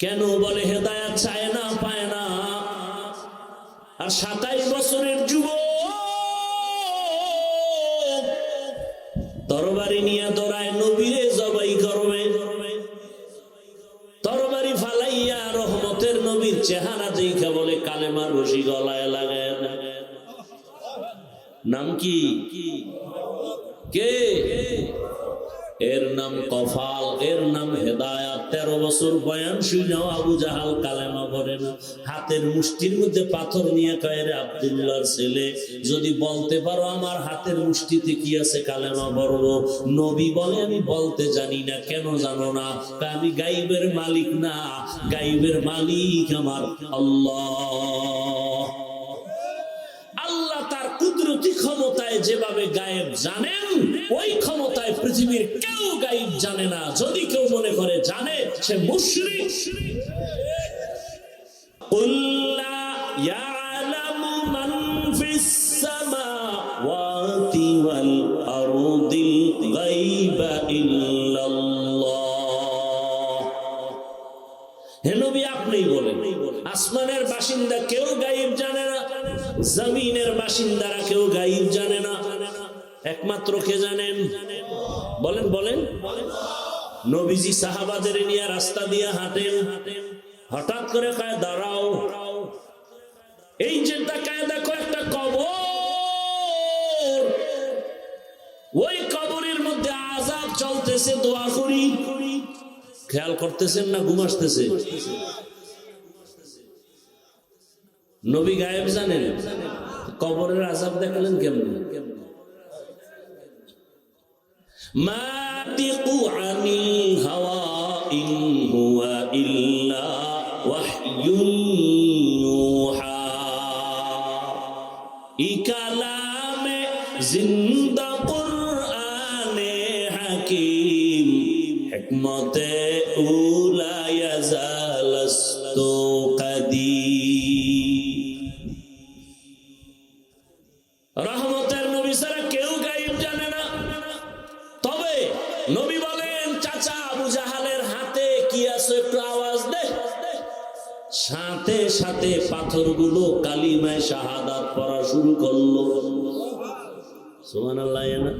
কেন বলে হেদায়াত চায় না, পায় না? আর সাতাইশ বছরের যুব তরবারি নিয়ে দৌড়ায় নবীরে জবাই করবে। তরবারি ফালাইয়া রহমতের নবীর চেহারা দেখা বলে, কালেমার রশি গলায় লাগায় নাম কি? কে? এর নাম কফাল বছর বয়ান শুনেও আবু জাহাল কালেমা পড়ে না। হাতের মুষ্টির মধ্যে পাথর নিয়ে কয়ের আবদুল্লাহর ছেলে, যদি বলতে পারো আমার হাতের মুষ্টিতে কি আছে কালেমা পড়ব? নবী বলে, আমি বলতে জানি না, কেন জানো না? তা আমি গাইবের মালিক না, গাইবের মালিক আমার আল্লাহ। আপনি ক্ষমতায় যেভাবে গায়েব জানেন, ওই ক্ষমতায় পৃথিবীর কেউ গায়েব জানে না। যদি কেউ মনে করে জানে, সে মুশরিক। আসমানের বাসিন্দা কেউ গাই জমিনের বাসিন্দারা কেউ গাইব জানে না। একমাত্র কে জানেন? বলেন বলেন। নবীজি সাহাবাদের নিয়ে রাস্তা দিয়ে হাঁটেন। হঠাৎ করে কায়, দাঁড়াও। এই যে তাকায় দেখো একটা কবর। ওই কবরের মধ্যে আজাব চলতেছে, দোয়া করি। খেয়াল করতেছেন না, ঘুম আসতেছে? নবী গায়েব জানেন। কবরের আজাব দেখালেন কেমন? মাতিকু আনিল ই কালামে জিন্দা হাকিম হিকমতে সুবহানাল্লাহ না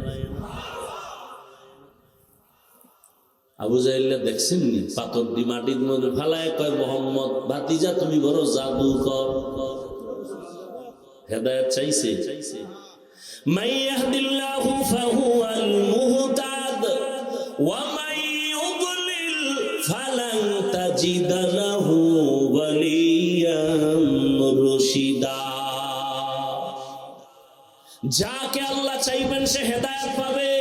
আবু জাহিল্লা দেখছেন নি পাথর দি মাটির মধ্যে ফালায় কয় মোহাম্মদ ভাতিজা তুমি বড় জাদু কর হেদায়ত চাইছে من يهد الله فهو المهتد ومن يضلل فلن تجد له وليا مرشدا যাকে আল্লাহ চাইবেন সে হেদায়ত পাবে।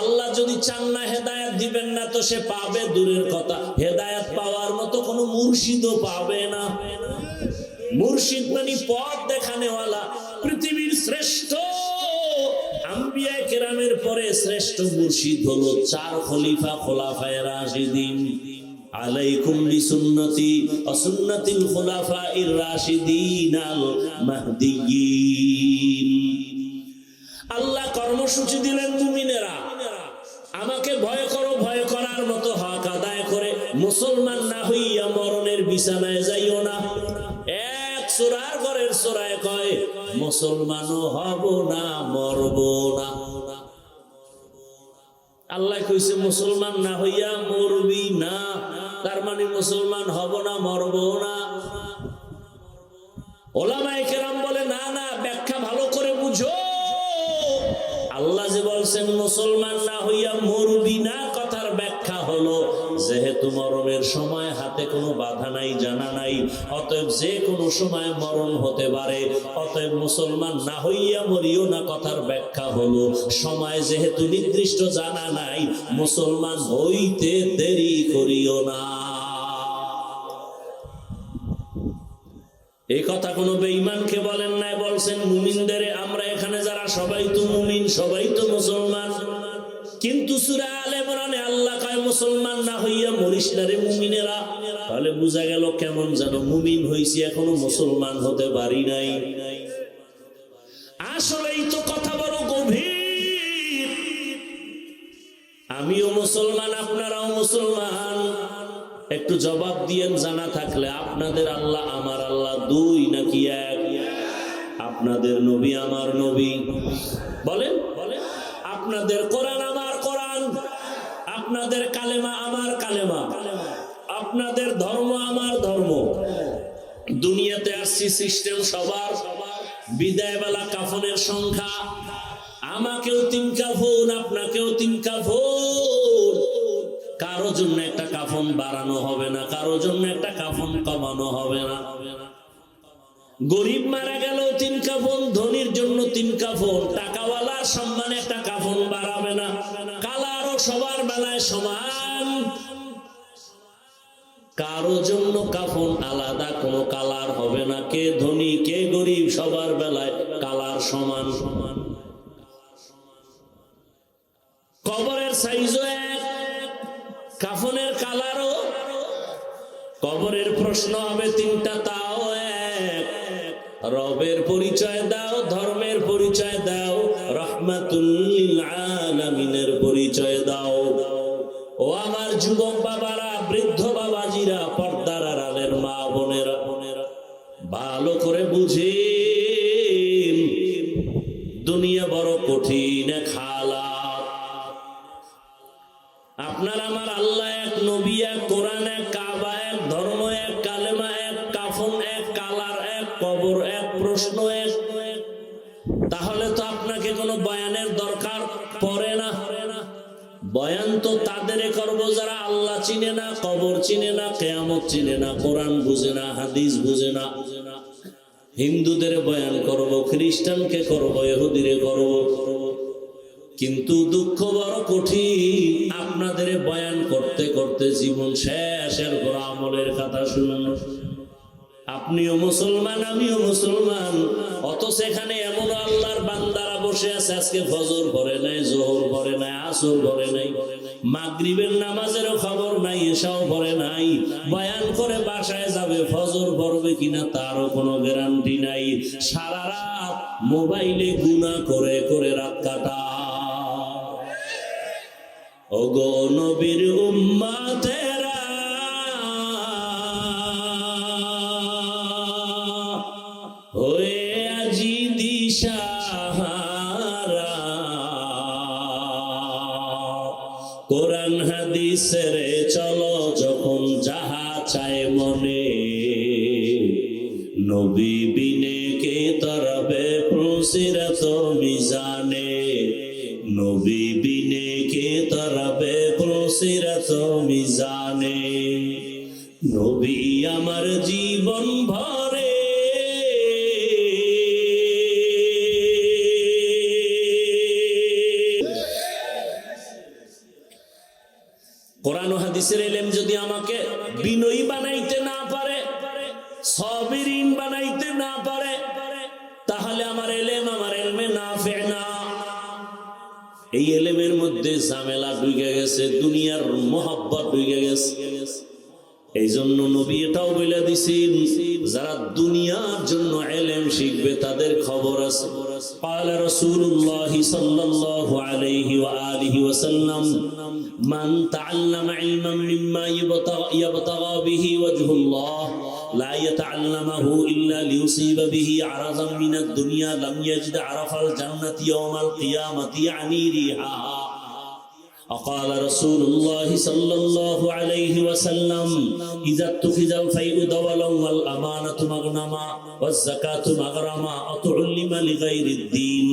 আল্লাহ যদি চান না হেদায়েত দিবেন না, তো সে পাবে দূরের কথা। হেদায়েত পাওয়ার মতো কোনো মুর্শিদও পাবে না। মুর্শিদ মানে পথ দেখানেওয়ালা, পৃথিবীর শ্রেষ্ঠ। আম্বিয়া কেরামের পরে শ্রেষ্ঠ মুর্শিদ হলো চার খলিফা খোলাফায় রাশিদিন। আলাইকুম বিসুন্নতি, অসুন্নতিল খোলাফাইর রাশিদিন আল মাহদিয়িন আল্লাহ কর্মসূচি দিলেন মুমিনেরা। আমাকে ভয় করো, ভয় করার মতো হক আদায় করে মুসলমান না হইয়া মরণের বিছানায় যাইও না। এক সোরার ঘরের সোরায় কয়, মুসলমানও হব না মরব না। আল্লাহ কইছে, মুসলমান না হইয়া মরবি না। তার মানে মুসলমান হব না মরব না। ওলামায়ে বলছেন, মুসলমান না হইয়া মরবি না? কথার ব্যাখ্যা হলো, যেহেতু মরণের সময় হাতে কোনো বাধা নাই, জানা নাই, অতএব যে কোনো সময় মরণ হতে পারে, অতএব মুসলমান না হইয়া মরিও না। কথার ব্যাখ্যা হলো, সময় যেহেতু নির্দিষ্ট, জানা নাই, মুসলমান হইতে দেরি করিও না। এই কথা কোনো বেঈমানকে বলেন নাই, বলছেন, মুমিনদের আমরা এখানে যারা সবাই তো মুমিন, সবাই তো মুসলমান। কিন্তু সুরা আলে মরানে আল্লাহ কয়, মুসলমান না হইয়া মরিস না রে মুমিনেরা। তাহলে বোঝা গেল কেমন যেন মুমিন হইছি, এখনও মুসলমান হতে পারি নাই। আসলেই তো কথা বড় গভীর। আমিও মুসলমান, আপনারাও মুসলমান। একটু জবাব দিয়েন, জানা থাকলে আপনাদের আল্লাহ আমার আল্লাহ দুই নাকি এক? আপনাদের নবী আমার নবী। বলেন আপনাদের কোরআন আমার কোরআন, আপনাদের কালেমা আমার কালেমা, আপনাদের ধর্ম আমার ধর্ম। দুনিয়াতে আসছি সিস্টেম সবার বিদায় বেলা কাফনের সংখ্যা। আমাকেও তিন কাফন আপনাকেও তিন কাফন কারও জন্য একটা কাফন বাড়ানো হবে না, কারও জন্য একটা কাফন কমানো হবে না। গরিব মারা গেল, তিন কাফন, ধনির জন্য তিন কাফন টাকাওয়ালার সম্মানে একটা কাফন বাড়াবে না। কালারও সবার বেলায় সমান। কারও জন্য কাফন আলাদা, কোনো কালার হবে না। কে ধনী, কে গরিব, সবার বেলায় কালার সমান সমান। কবরের সাইজও কাফনের কালারও। কবরের প্রশ্ন হবে তিনটা, তাও এক। রবের পরিচয় দাও, ধর্মের পরিচয় দাও রহমাতুল্লিল আলামিনের পরিচয় দাও। ও আমার যুবক বাবারা, বৃদ্ধ বাবাজিরা, পর্দার আড়ালের মা বোনেরা বোনেরা, ভালো করে বুঝেন। দুনিয়া বড় কঠিন, খালা। কেয়ামত চিনে না, কোরআন বুঝে না, হাদিস বুঝে না। হিন্দুদের বয়ান করব, খ্রিস্টানকে করব, ইহুদিরে করব। কিন্তু দুঃখ বড় কঠিন। আপনাদের বয়ান করতে করতে জীবন শেষের পর আমলের কথা শুনুন। আপনিও মুসলমান, আমিও মুসলমান। অত সেখানে এমন আল্লাহর বান্দারা বসে আছে, আজকে ফজর ভরে নাই, জোহর নাই আসর পড়ে নাই। মাগরিবের নামাজেরও খবর নাই, এসাও পরে নাই। বয়ান করে বাসায় যাবে, ফজর পড়বে কিনা তারও কোনো গ্যারান্টি নাই। সারা রাত মোবাইলে গুণা করে করে রাত কাটা ওগো নবীর উম্মাতেরা হাদিসের চলো যখন যাহা চায় মনে। নবী বিনে কে তরবে প্রসিরত মিজানে নবী বিনে কে তরবে প্রসিরত মিজানে নবী আমার জীবন ভরে মহব্বত ঢুকে গেছে। এই জন্য নবী এটাও বলে দিছেন, যারা দুনিয়ার জন্য এলেম শিখবে তাদের খবর আছে। পালা রাসূলুল্লাহ সাল্লাল্লাহু আলাইহি ওয়া আলিহি ওয়া সাল্লাম মান তাআল্লামা ইলমান মিম্মা ইয়াবতাগা বিহি ওয়াজহুল্লাহ, লা ইয়াতাআল্লামাহু ইল্লা লিয়ুসিবা বিহি আরাযাম মিনাদ দুনিয়া, লাম ইয়াজদ আরাফাল জান্নাতি ইয়াওমাল কিয়ামাতি আনিরিহা। وقال رسول الله صلى الله عليه وسلم إذا اتخذ الفيء دولا والأمانة مغنما والزكاة مغرما أتعلم لغير الدين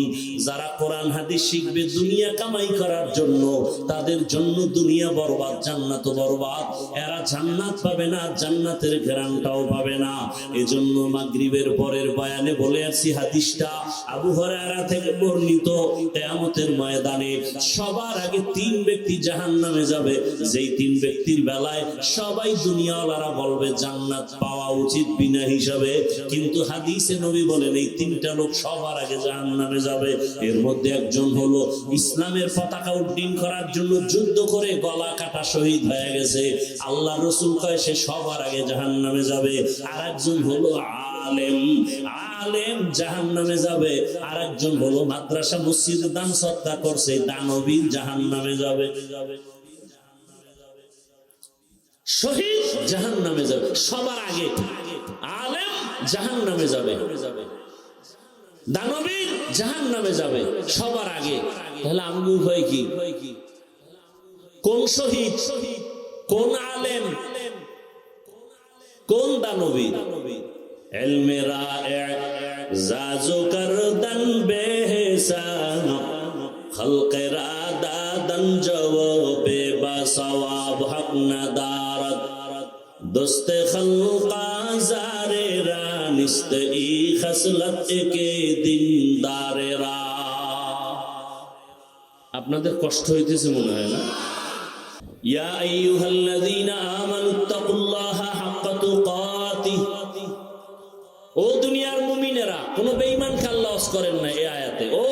যারা কোরআন হাদিস শিখবে দুনিয়া কামাই করার জন্য, তাদের জন্য দুনিয়া বরবাদ, জান্নাত বরবাদ। এরা জান্নাত পাবে না, জান্নাতের ঘেরানটাও পাবে না। এজন্য মাগরিবের পরের বয়ানে বলে আসছি হাদিসটা, আবু হরায়রা থেকে বর্ণিত, কিয়ামতের ময়দানে সবার আগে তিন ব্যক্তি জাহান নামে যাবে। যেই তিন ব্যক্তির বেলায় সবাই দুনিয়াওয়ালারা বলবে, জান্নাত পাওয়া উচিত বিনা হিসাবে। কিন্তু হাদিসে নবী বলেন, এই তিনটা লোক সবার আগে জাহান নামে যাবে। এর মধ্যে একজন হলো ইসলামের পতাকা উড্ডীন করার জন্য যুদ্ধ করে গলা কাটা শহীদ হয়ে গেছে। আল্লাহ রসুল কয়, সে সবার আগে জাহান নামে যাবে। আর একজন হলো আলেম। আলেম জাহান নামে যাবে। আর একজন হলো মাদ্রাসা মসজিদ দান সত্তা করছে, দানবীর জাহান নামে যাবে। শহীদ জাহান নামে যাবে। সবার আগে আলেম জাহান নামে যাবে। দানবীর জাহান নামে যাবে সবার আগে। তাহলে আমি হয় কি? কোন শহীদ? কোন আলেম? কোন দানবীর এলমেরা বসওয়াব হক দোস্ত খলকা জারেরা নিস্ত ই খসলত কে দিনদারেরা আপনাদের কষ্ট হইতেছে মনে হয় না? ইয়া ও দুনিয়ার মুমিনেরা, কোন বেঈমানকে আল্লাহ করেন না এই আয়াতে। ও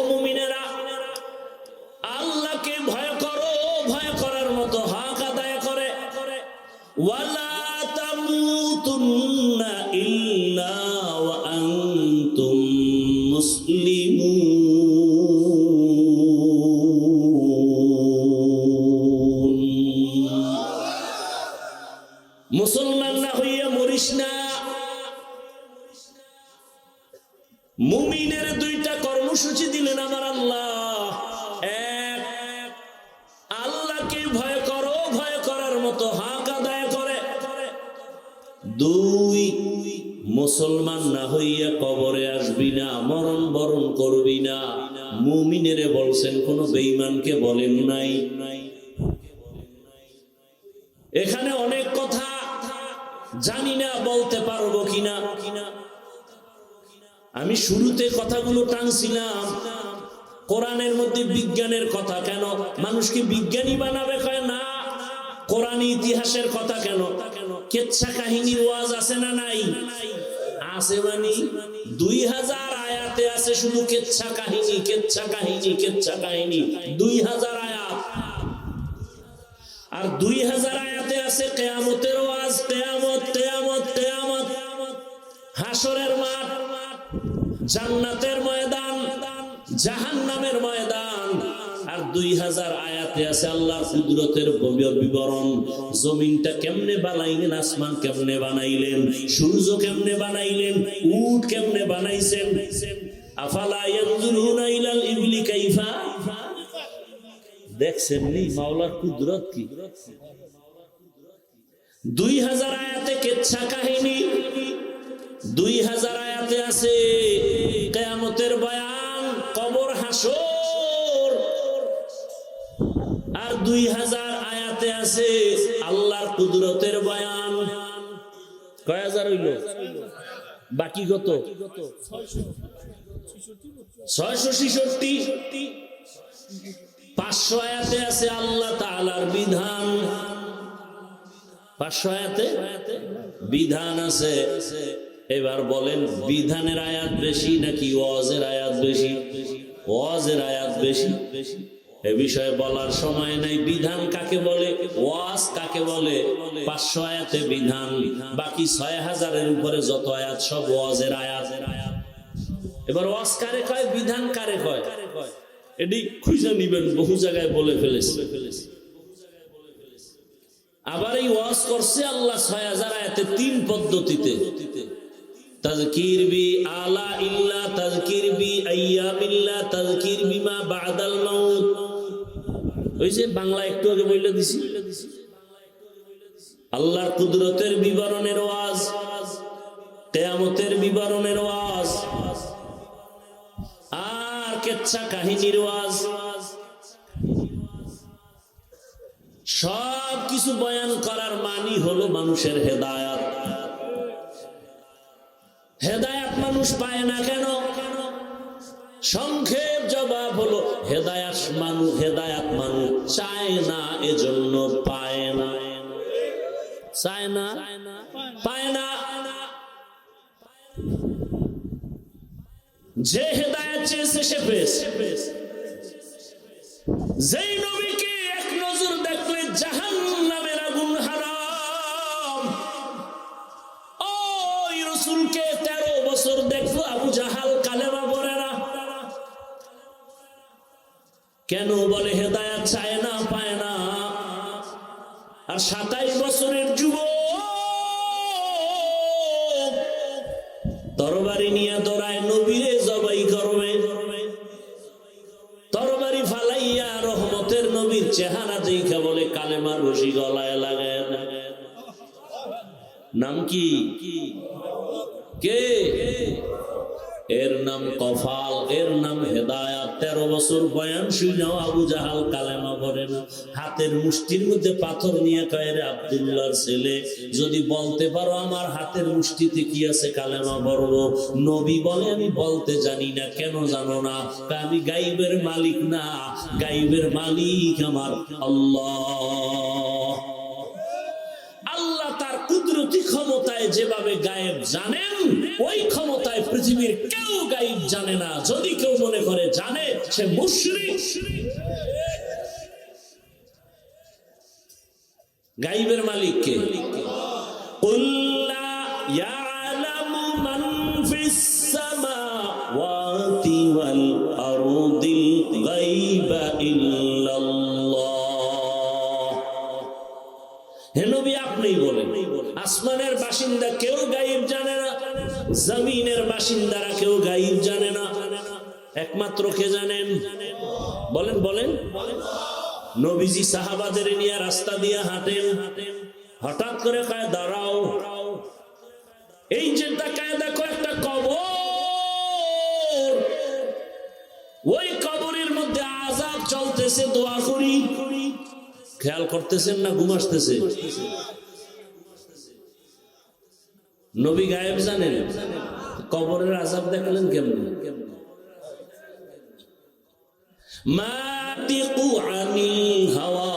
মুসলমান না হইয়া না। মুমিনের দুইটা কর্মসূচি দিলেন আমার আল্লাহ। দুই মুসলমান না হইয়া কবরে আসবি না, মরণ বরণ করবি না। মুমিনেরে বলছেন, কোন বেঈমানকে বলেন নাই। এখানে অনেক কথা জানি না, বলতে পারব কিনা। আমি শুরুতে কথাগুলো টানছিলাম, কোরআনের মধ্যে বিজ্ঞানের কথা কেন? মানুষকে বিজ্ঞানী বানাবে কয় না? কোরআন ইতিহাসের কথা কেন? কেচ্ছা কাহিনীর ওয়াজ আছে না নাই? আছে মানে। দুই হাজার আয়াতে আছে শুধু কেচ্ছা কাহিনী কেচ্ছা কাহিনী কেচ্ছা কাহিনী দুই হাজার আয়াত। আর দুই হাজার আয়াতে আছে কেয়ামতের ওয়াজ, কেয়ামত কেয়ামত কেয়ামত। হাসরের মাঠ, জান্নাতের ময়দান, জাহান্নামের ময়দান। আর দুই হাজার আয়াতে আছে আল্লাহর কুদরতের বিবরণ। জমিনটা কেমনে বানাইলেন, আসমান কেমনে বানাইলেন, সূর্য কেমনে বানাইলেন, উট কেমনে বানাইছেন? কেয়ামতের বয়ান, কবর হাসর। আর দুই হাজার আয়াতে আছে আল্লাহর কুদরতের বয়ান। কয় হাজার হইল? বাকি কত? ছয়শো ছিষট্টি। পাঁচশো আয়াতে আছে আল্লাহ তাআলার বিধান। পাঁচশো আয়াতে? বিধান আছে। এবার বলেন, বিধানের আয়াত বেশি নাকি ওয়াজের আয়াত বেশি? ওয়াজের আয়াত বেশি? এ বিষয়ে বলার সময় নাই। বিধান কাকে বলে? ওয়াজ কাকে বলে? পাঁচশো আয়াতে বিধান, বাকি ছয় হাজারের উপরে যত আয়াত, সব ওয়াজের আয়াত। এবার ওয়াজ কারে কয়? বিধান কারে কয়? এটি খুঁজে নিবেন, বহু জায়গায় বলে ফেলেছে। আবার এই ওয়াজ করছে আল্লাহ ছয় হাজার আয়াতে তিন পদ্ধতিতে। তাজকির বি আলা ইল্লা, তাজকির বি আইয়ামিল্লা তাজকির বিমা বাদাল মাউত। ওই যে বাংলা একটু আগে বইলে দিছি। আল্লাহর কুদরতের বিবরণের ওয়াজ, কেয়ামতের বিবরণের ওয়াজ, আর কেচ্ছা কাহিনীর ওয়াজ। সব কিছু বয়ান করার মানি হলো মানুষের হেদায়াত। হেদায়াত মানুষ পায় না কেন? সংক্ষেপ জবাব হলো, হেদায়াত মানুষ হেদায়াত মানুষ চায় না, এজন্য পায় না। চায় না? পায় না। যে হেদায়াত চেয়েছে, সে পেয়েছে। যেই বলে তেরো বছর বয়ান শুনেও আবু জাহাল কালেমা ভরে না। হাতের মুষ্টির মধ্যে পাথর নিয়ে কয় আবদুল্লার ছেলে, যদি বলতে পারো আমার হাতের মুষ্টিতে কি আছে কালেমা বড় নবী বলে, আমি বলতে জানি না, কেন জানো না? তা আমি গাইবের মালিক না, গাইবের মালিক আমার আল্লাহ। কুদরতি ক্ষমতায় যেভাবে গায়েব জানেন, ওই ক্ষমতায় পৃথিবীর কেউ গায়েব জানে না। যদি কেউ মনে করে জানে, সে মুশরিক। গাইবের মালিক কে? قل হে নবী, আপনিই বলেন, আসমানের বাসিন্দা কেউ গাইব জানে না, জমিনের বাসিন্দারা কেউ গাইব জানে না। একমাত্র কে জানেন? বলেন বলেন। নবীজি সাহাবাদের নিয়ে রাস্তা দিয়ে হাঁটেন। হঠাৎ করে কায়, দাঁড়াও। এই যে তাকায় দেখো একটা কবর, ওই কবরের মধ্যে আজাব চলতেছে, দোয়া করি। খেয়াল করতেছেন না ঘুম আসতেছে? নবী গায়েব জানেন? কবরের আজাব দেখালেন কেমন? মাতিকু আনি হাওয়া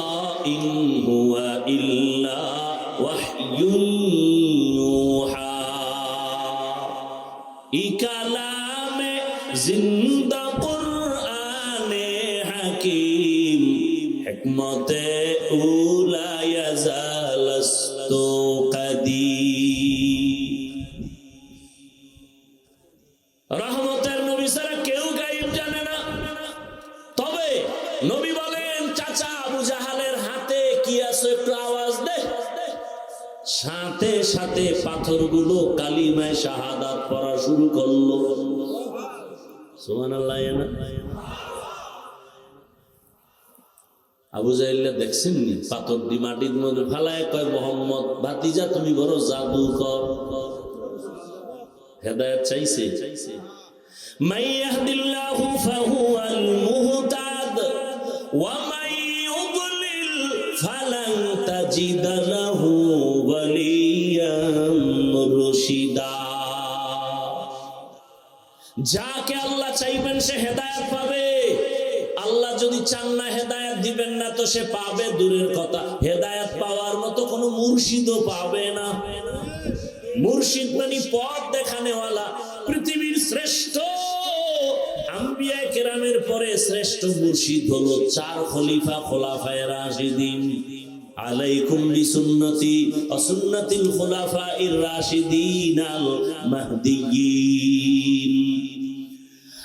জিন্দা কুরআনে হাকিম, হেকমতে রহমতের নবী ছাড়া কেউ গাইব জানে না। তবে নবী বলেন, চাচা আবু জাহালের হাতে কি আছে একটু আওয়াজ দে। সাথে সাথে পাথরগুলো কালিমায় শাহাদাত পড়া শুরু করল। সুবহানাল্লাহ না? আবু জাহিল্লা দেখছেন নি পাথর দি মাটির মধ্যে ফালায় কয় মোহাম্মদ ভাতিজা তুমি বড় জাদু কর হেদায়ত চাইছে চাইছে من يهد الله فهو المهتد ومن يضلل فلن تجد له وليا مرشدا যাকে আল্লাহ চাইবেন সে হেদায়েত পাবে আল্লাহ যদি চান না, হেদায়েত দিবেন না, তো সে পাবে দূরের কথা। হেদায়েত পাওয়ার মতো কোনো মুর্শিদও পাবে না। মুর্শিদ মানে পথ দেখানেওয়ালা, পৃথিবীর শ্রেষ্ঠ।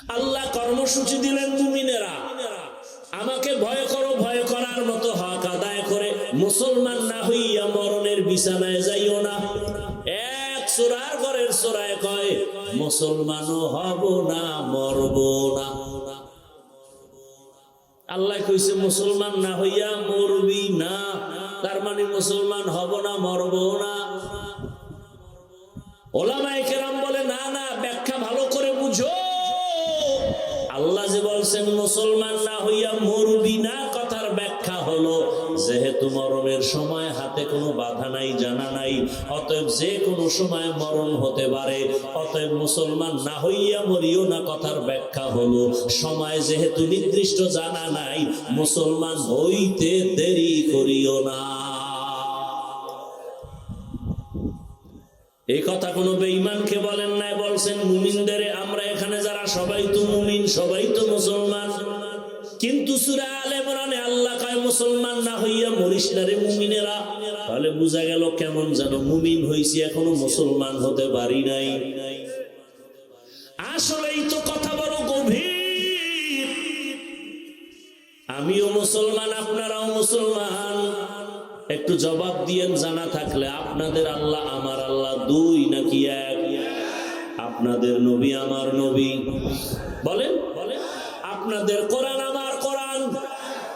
আল্লাহ কর্মসূচি দিলেন মুমিনেরা আমাকে ভয় করো, ভয় করার মতো হক আদায় করে। মুসলমান না হইয়া মরণের বিছানায় যাইও না। এক সোরার ঘরের সোরায় কয়, মুসলমানও হব না মরব না। আল্লাহ কইছে, মুসলমান না হইয়া মরবি না। তার মানে মুসলমান হব না মরব না। ওলামায়ে কেরাম বলে, না না, ব্যাখ্যা বলছেন, মুসলমান না হইয়া মরবি না? কথার ব্যাখ্যা হলো, যেহেতু মরণের সময় হাতে কোনো বাধা নাই, জানা নাই, অতএব যে কোনো সময় মরণ হতে পারে। অতএব মুসলমান না হইয়া মরিও না? কথার ব্যাখ্যা হলো, সময় যেহেতু নির্দিষ্ট, জানা নাই, মুসলমান হইতে দেরি করিও না। এই কথা কোনো বেঈমানকে বলেন নাই, বলছেন মুমিনদের, আমরা এখানে যারা সবাই তো মুমিন, সবাই তো মুসলমান। কিন্তু সুরা আলে ইমরানে আল্লাহ কায়, মুসলমান না হইয়া মরিস মুমিনেরা। তাহলে বোঝা গেল কেমন যেন মুমিন হইছি, এখনও মুসলমান হতে পারি নাই। একটু জবাব দিয়েন, জানা থাকলে। আপনাদের আল্লাহ আমার আল্লাহ দুই নাকি এক? আপনাদের নবী আমার নবী। বলেন বলেন। আপনাদের কোরআন আমার কোরআন।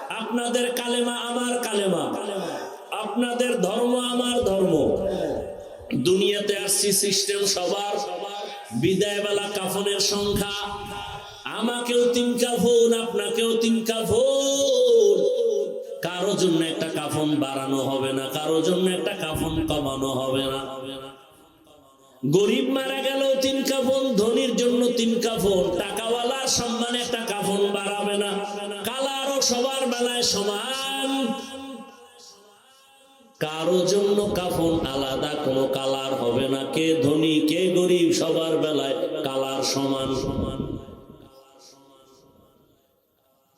আপনাদের কালেমা আমার কালেমা। আপনাদের ধর্ম আমার ধর্ম। দুনিয়াতে আসছি সিস্টেম সবার। বিদায় বেলা কাফনের সংখ্যা। আমাকেও তিন কাফন আপনাকেও তিন কাফন কারও জন্য একটা কাফন বাড়ানো হবে না, কারও জন্য একটা কাফন কমানো হবে না। গরিব মারা গেল তিন কাফন, ধনির জন্য তিন কাফন। টাকাওয়ালার সম্মানে একটা কাফন বাড়াবে না। কালারও সবার বেলায় সমান। কারও জন্য কাফন আলাদা, কোনো কালার হবে না। কে ধনী, কে গরিব, সবার বেলায় কালার সমান সমান।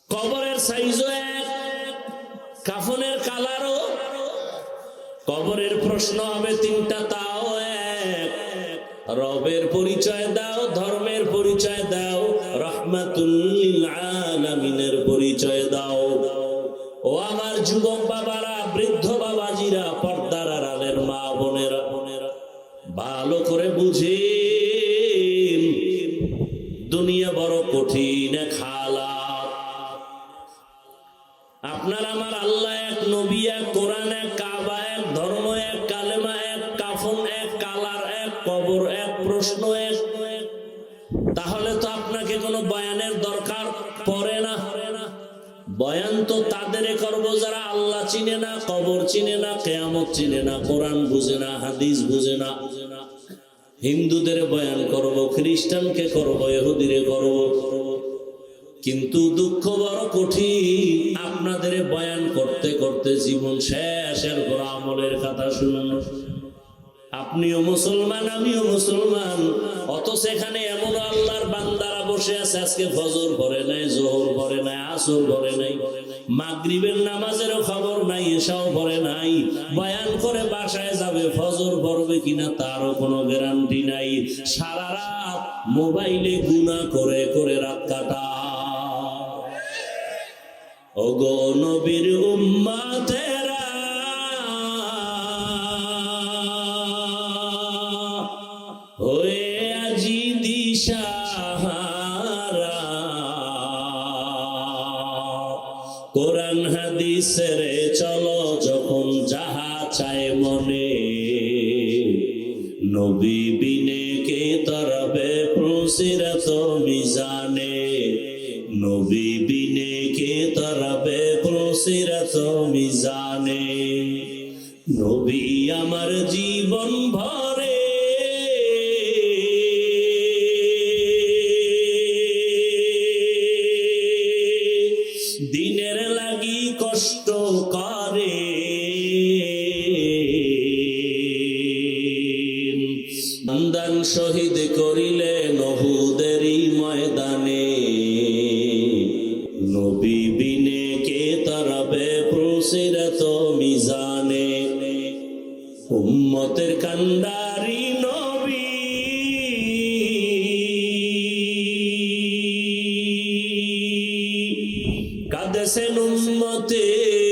কবরের সাইজও এক কাফনের কালারও কবরের প্রশ্ন হবে তিনটা, তাও এক। রবের পরিচয় দাও, ধর্মের পরিচয় দাও রহমাতুল্লিল আলামিনের পরিচয় দাও। ও আমার যুবক বাবারা, বৃদ্ধ বাবাজিরা, পর্দার আড়ালের মা বোনেরা বোনেরা ভালো করে বুঝেন করব যারা আল্লাহ চিনে না, কবর চিনে না, কেয়ামত চিনে না, কোরআন বুঝে না, হাদিস বুঝে না। হিন্দুদের বয়ান করব, খ্রিস্টানকে করব এহুদিরে করব। কিন্তু দুঃখ বড় কঠিন। আপনাদের বয়ান করতে করতে জীবন শেষের পর আমলের কথা শুনুন। আপনিও মুসলমান, আমিও মুসলমান। অত সেখানে এমন আল্লাহর বান্দারা বসে আছে, আজকে ফজর ভরে নাই, জোহর ভরে নাই, আসর ভরে নাই। মাগরিবের নামাজেরও খবর নাই, এসাও পরে নাই। বয়ান করে বাসায় যাবে, ফজর পড়বে কিনা তারও কোনো গ্যারান্টি নাই। সারা রাত মোবাইলে গুণা করে করে রাত কাটা ওগো নবীর উম্মাতেরা হাদিসের চলো যখন যাহা চায় মনে। নবী বিনে কে তরবে প্রসিরত মিজানে। নবী বিনে কে তরবে প্রসিরত মিজানে। নবী আমার জীবন ভরে কাদেশেন উম্মতের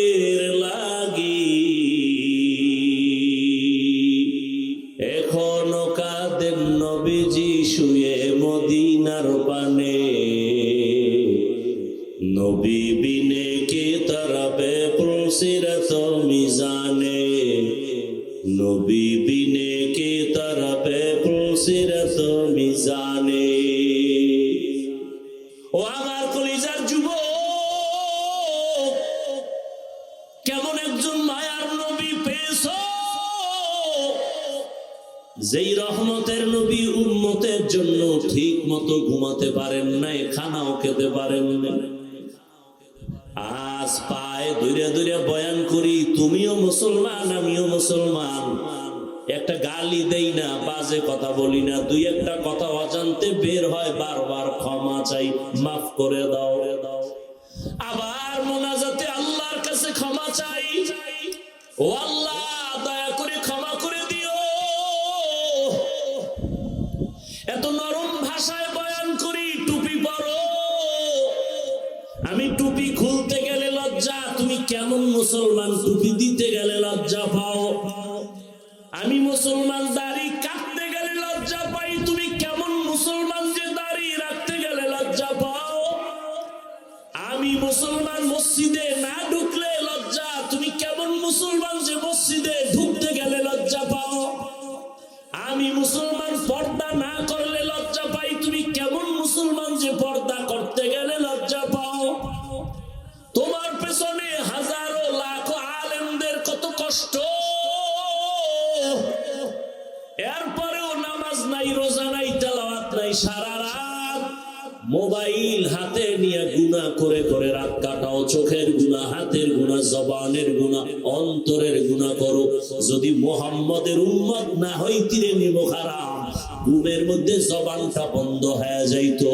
পায়, দূরে দূরে বয়ান করি, তুমিও মুসলমান, আমিও মুসলমান। একটা গালি দেই না, বাজে কথা বলি না, দুই একটা কথা অজান্তে বের হয়, বারবার ক্ষমা চাই, মাফ করে দাও। মোহাম্মদের উম্মত না হইতিরে নিব খারাপ ঘুমের মধ্যে জবানটা বন্ধ হয়ে যাইতো।